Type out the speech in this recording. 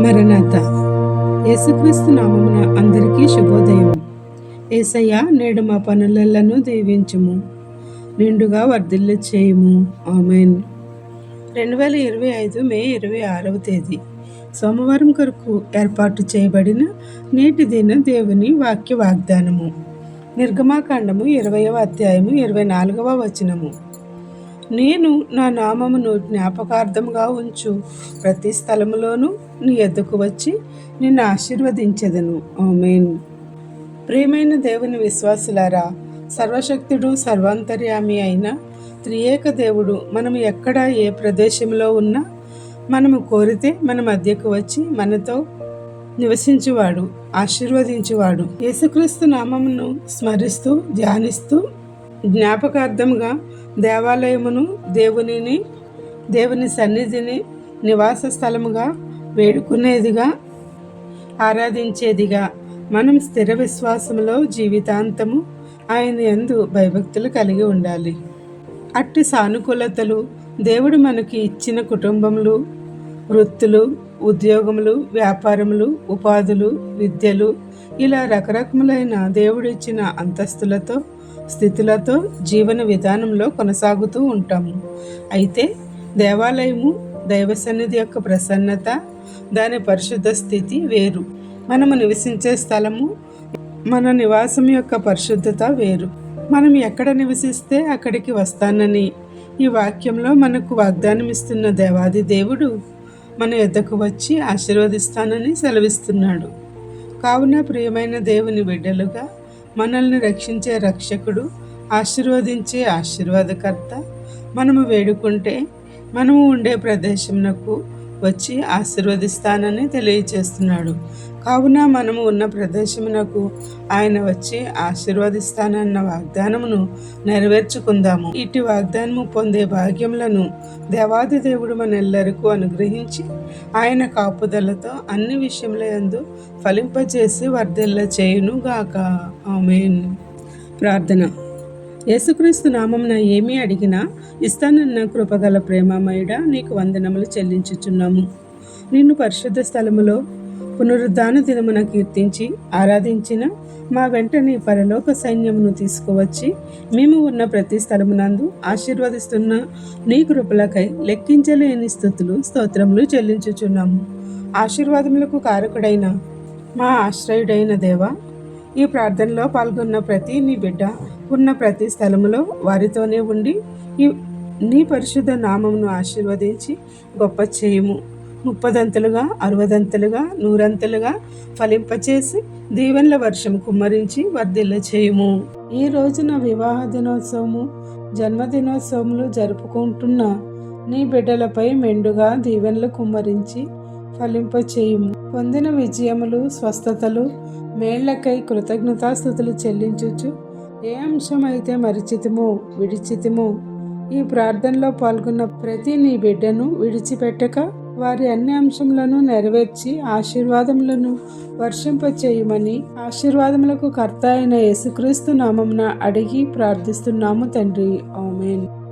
మరణాత. యేసుక్రీస్తు నామమున అందరికీ శుభోదయం. ఏసయ్య నేడు మా పనులను దీవించుము. నిండుగా వర్ధిల్లు చేయము. ఆమెన్. రెండు వేల ఇరవై ఐదు మే ఇరవై ఆరవ తేదీ. సోమవారం కొరకు ఏర్పాటు చేయబడిన నేటి దిన దేవుని వాక్య వాగ్దానము. నిర్గమాకాండము ఇరవయవ అధ్యాయము ఇరవై నాలుగవ వచనము. నేను నా నామమును జ్ఞాపకార్థముగా ఉంచు. ప్రతి స్థలములోనూ నీ ఎద్దుకు వచ్చి నిన్ను ఆశీర్వదించెదను. ఆమెన్. ప్రియమైన దేవుని విశ్వాసులారా సర్వశక్తుడు సర్వాంతర్యామి అయిన త్రియేక దేవుడు మనం ఎక్కడ ఏ ప్రదేశంలో ఉన్నా మనము కోరితే మన మధ్యకు వచ్చి మనతో నివసించువాడు ఆశీర్వదించువాడు. యేసుక్రీస్తు నామమును స్మరిస్తూ ధ్యానిస్తూ జ్ఞాపకార్థంగా దేవాలయమును దేవునిని దేవుని సన్నిధిని నివాస స్థలముగా వేడుకునేదిగా ఆరాధించేదిగా. మనం స్థిర విశ్వాసంలో జీవితాంతము ఆయన ఎందు భయభక్తులు కలిగి ఉండాలి. అట్టి సానుకూలతలు దేవుడు మనకి ఇచ్చిన కుటుంబములు వృత్తులు ఉద్యోగములు వ్యాపారములు ఉపాధులు విద్యలు ఇలా రకరకములైన దేవుడిచ్చిన అంతస్తులతో స్థితులతో జీవన విధానంలో కొనసాగుతూ ఉంటాము అయితే దేవాలయము దైవ సన్నిధి యొక్క ప్రసన్నత దాని పరిశుద్ధ స్థితి వేరు. మనము నివసించే స్థలము మన నివాసం యొక్క పరిశుద్ధత వేరు. మనం ఎక్కడ నివసిస్తే అక్కడికి వస్తానని ఈ వాక్యంలో మనకు వాగ్దానం ఇస్తున్న దేవాది దేవుడు మన ఎద్దకు వచ్చి ఆశీర్వదిస్తానని సెలవిస్తున్నాడు. కావున ప్రియమైన దేవుని బిడ్డలుగా మనల్ని రక్షించే రక్షకుడు ఆశీర్వదించే ఆశీర్వాదకర్త. మనము వేడుకుంటే మనము ఉండే ప్రదేశంకు వచ్చి ఆశీర్వదిస్తానని తెలియచేస్తున్నాడు. కావున మనము ఉన్న ప్రదేశమునకు ఆయన వచ్చి ఆశీర్వదిస్తానన్న వాగ్దానమును నెరవేర్చుకుందాము. ఇటు వాగ్దానము పొందే భాగ్యములను దేవాది దేవుడు మనెల్లరికూ అనుగ్రహించి ఆయన కాపుదలతో అన్ని విషయముల యందు ఫలింపజేసి వర్ధిల్ల చేయును గాక ఆమెన్. ప్రార్థన. యేసుక్రీస్తు నామంన ఏమీ అడిగినా ఇస్తానన్న కృపగల ప్రేమమయుడ నీకు వందనములు చెల్లించుచున్నాము. నిన్ను పరిశుద్ధ స్థలములో పునరుద్ధాన దినమున కీర్తించి ఆరాధించిన మా వెంటనే పరలోక సైన్యమును తీసుకువచ్చి మేము ఉన్న ప్రతి స్థలమునందు ఆశీర్వదిస్తున్న నీ కృపలకై లెక్కించలేని స్థుతులు స్తోత్రములు చెల్లించుచున్నాము. ఆశీర్వాదములకు కారకుడైన మా ఆశ్రయుడైన దేవ ఈ ప్రార్థనలో పాల్గొన్న ప్రతి నీ బిడ్డ ఉన్న ప్రతి స్థలములో వారితోనే ఉండి ఈ నీ పరిశుద్ధ నామమును ఆశీర్వదించి గొప్ప చేయము. ముప్పదంతలుగా అరవదంతలుగా నూరంతలుగా ఫలింపచేసి దీవెనల వర్షం కుమ్మరించి వర్ధిల్ల చేయము. ఈ రోజున వివాహ దినోత్సవము జన్మదినోత్సవములు జరుపుకుంటున్న నీ బిడ్డలపై మెండుగా దీవెనలు కుమ్మరించి ఫలింపచేయుము. పొందిన విజయములు స్వస్థతలు మేళ్ళకై కృతజ్ఞతాస్థుతులు చెల్లించుచు ఏ అంశం అయితే మరిచితిమో విడిచితిమో ఈ ప్రార్థనలో పాల్గొన్న ప్రతి నీ బిడ్డను విడిచిపెట్టక వారి అన్ని అంశములను నెరవేర్చి ఆశీర్వాదములను వర్షింపచేయమని ఆశీర్వాదములకు కర్త అయిన యేసుక్రీస్తు నామమున అడిగి ప్రార్థిస్తున్నాము తండ్రి. ఆమెన్.